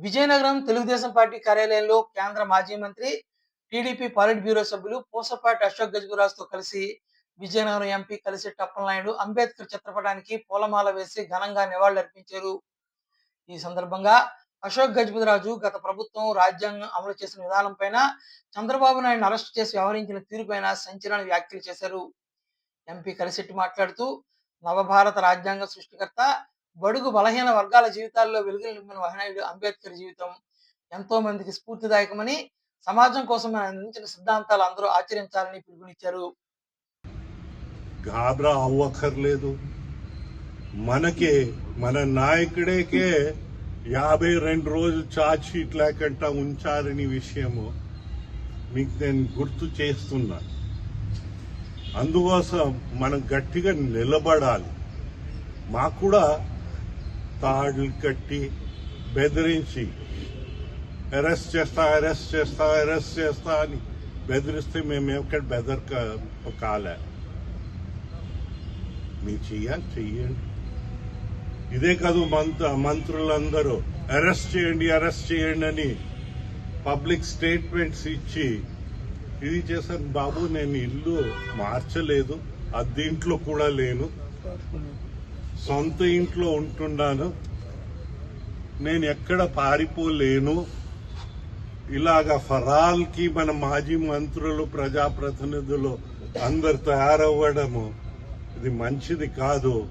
Vizianagaram Telugu Desam party కార్యాలయంలో కేంద్ర మాజీ మంత్రి టీడీపీ పాలిట్ బ్యూరో సభ్యులు పూసపాటి అశోక్ గజగురాజ్తో కలిసి విజయనగరం ఎంపీ కలిసి టప్పలనాయుడు అంబేద్కర్ చిత్రపటానికి పూలమాల వేసి ఘనంగా నివాళులర్పించారు ఈ సందర్భంగా అశోక్ గజపతిరాజు గత ప్రభుత్వం రాజ్యాంగం అమలు చేసిన విధానం పైన చంద్రబాబు నాయుడు అరెస్ట్ చేసి వ్యవహరించిన తీరుపైన సంచలన వ్యాఖ్యలు చేశారు. ఎంపీ కలిసెట్టి మాట్లాడుతూ నవభారత రాజ్యాంగ సృష్టికర్త బడుగు బలహీన వర్గాల జీవితాల్లో వెలుగులు నింపిన మహనీయుడు అంబేద్కర్ జీవితం ఎంతో మందికి స్ఫూర్తిదాయకమని సమాజం కోసం ఆయన అందించిన సిద్ధాంతాలు అందరూ ఆచరించాలని పిలుపునిచ్చారు. గాబరా అవ్వక్కర్లేదు. మనకే మన నాయకుడికే యాభై రెండు రోజులు ఛార్జ్ షీట్ లేకుండా ఉంచారని విషయము మీకు నేను గుర్తు చేస్తున్నా. అందుకోసం మనం గట్టిగా నిలబడాలి. మాకు కూడా తాడులు కట్టి బెదిరించి అరెస్ట్ చేస్తా అరెస్ట్ చేస్తా అరెస్ట్ చేస్తా అని బెదిరిస్తే మేము ఎక్కడ బెదర్ కాలే. మీరు చెయ్యాలి చెయ్యండి. ఇదే కాదు మంత్ర మంత్రులందరూ అరెస్ట్ చేయండి అరెస్ట్ చేయండి అని పబ్లిక్ స్టేట్మెంట్స్ ఇచ్చి ఇది చేశాను బాబు నేను ఇల్లు మార్చలేదు అద్దీంట్లో కూడా లేను. సొంత ఇంట్లో ఉంటున్నాను. నేను ఎక్కడ పారిపోలేను. ఇలాగ ఫరాల్కి మన మాజీ మంత్రులు ప్రజాప్రతినిధులు అందరు తయారవ్వడము ఇది మంచిది కాదు.